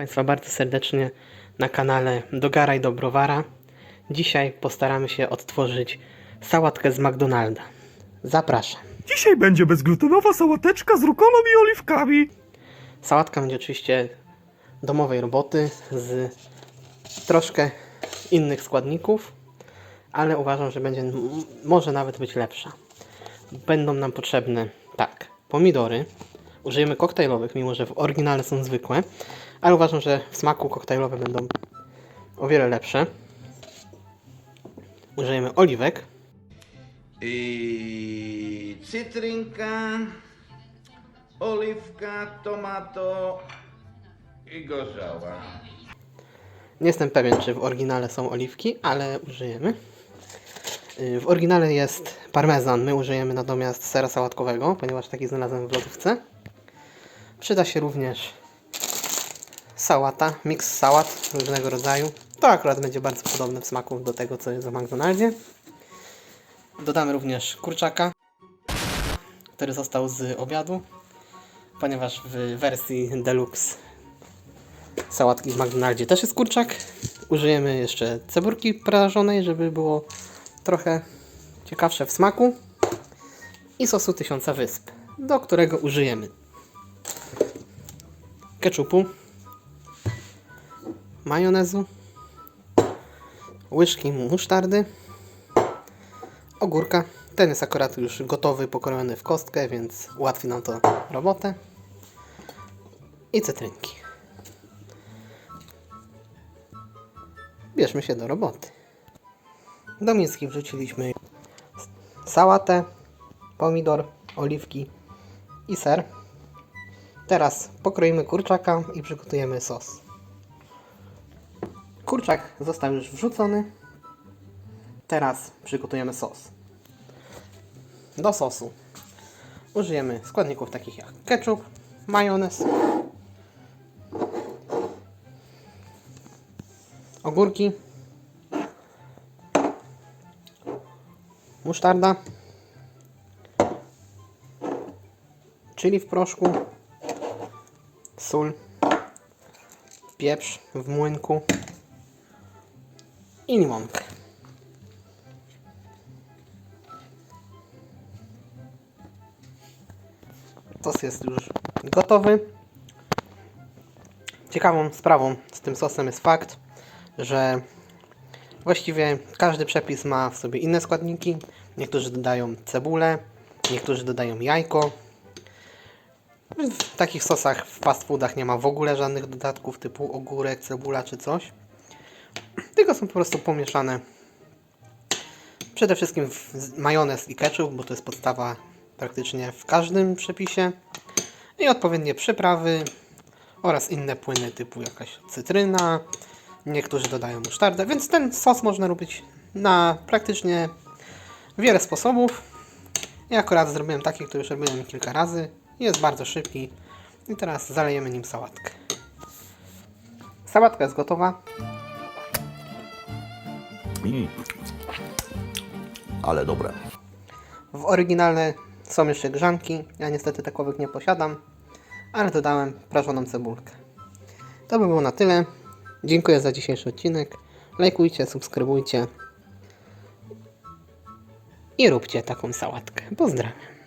Państwa bardzo serdecznie na kanale Dogaraj do Browara. Dzisiaj postaramy się odtworzyć sałatkę z McDonalda. Zapraszam. Dzisiaj będzie bezglutenowa sałateczka z rukolą i oliwkami. Sałatka będzie oczywiście domowej roboty z troszkę innych składników, ale uważam, że będzie może nawet być lepsza. Będą nam potrzebne tak, pomidory. Użyjemy koktajlowych, mimo że w oryginale są zwykłe, ale uważam, że w smaku koktajlowe będą o wiele lepsze. Użyjemy oliwek, I cytrynka, oliwka, tomato i gorzała. Nie jestem pewien, czy w oryginale są oliwki, ale użyjemy. Yy, W oryginale jest parmezan, my użyjemy natomiast sera sałatkowego, ponieważ taki znalazłem w lodówce. Przyda się również sałata, miks sałat różnego rodzaju. To akurat będzie bardzo podobne w smaku do tego, co jest w McDonaldzie. Dodamy również kurczaka, który został z obiadu, ponieważ w wersji deluxe sałatki w McDonaldzie też jest kurczak. Użyjemy jeszcze cebulki prażonej, żeby było trochę ciekawsze w smaku. I sosu tysiąca wysp, do którego użyjemy ketchupu, majonezu, łyżki musztardy, ogórka. Ten jest akurat już gotowy, pokrojony w kostkę, więc ułatwi nam to robotę. I cytrynki. bierzmy się do roboty. Do miski wrzuciliśmy sałatę, pomidor, oliwki i ser. Teraz pokroimy kurczaka i przygotujemy sos. Kurczak został już wrzucony. Teraz przygotujemy sos. Do sosu. Użyjemy składników takich jak ketchup, majonez, ogórki, musztarda, czyli w proszku, sól, pieprz w młynku i limonkę. Sos jest już gotowy. Ciekawą sprawą z tym sosem jest fakt, że właściwie każdy przepis ma w sobie inne składniki. Niektórzy dodają cebulę, niektórzy dodają jajko. W takich sosach w fast foodach nie ma w ogóle żadnych dodatków typu ogórek, cebula czy coś. Są po prostu pomieszane przede wszystkim majonez i ketchup, bo to jest podstawa praktycznie w każdym przepisie. I odpowiednie przyprawy oraz inne płyny typu jakaś cytryna. Niektórzy dodają musztardę, więc ten sos można robić na praktycznie wiele sposobów. Ja akurat zrobiłem taki, który już robiłem kilka razy. Jest bardzo szybki. I teraz zalejemy nim sałatkę. Sałatka jest gotowa. Mm. Ale dobre. W oryginale są jeszcze grzanki. Ja niestety takowych nie posiadam, ale dodałem prażoną cebulkę. To by było na tyle. Dziękuję za dzisiejszy odcinek. Lajkujcie, subskrybujcie i róbcie taką sałatkę. Pozdrawiam.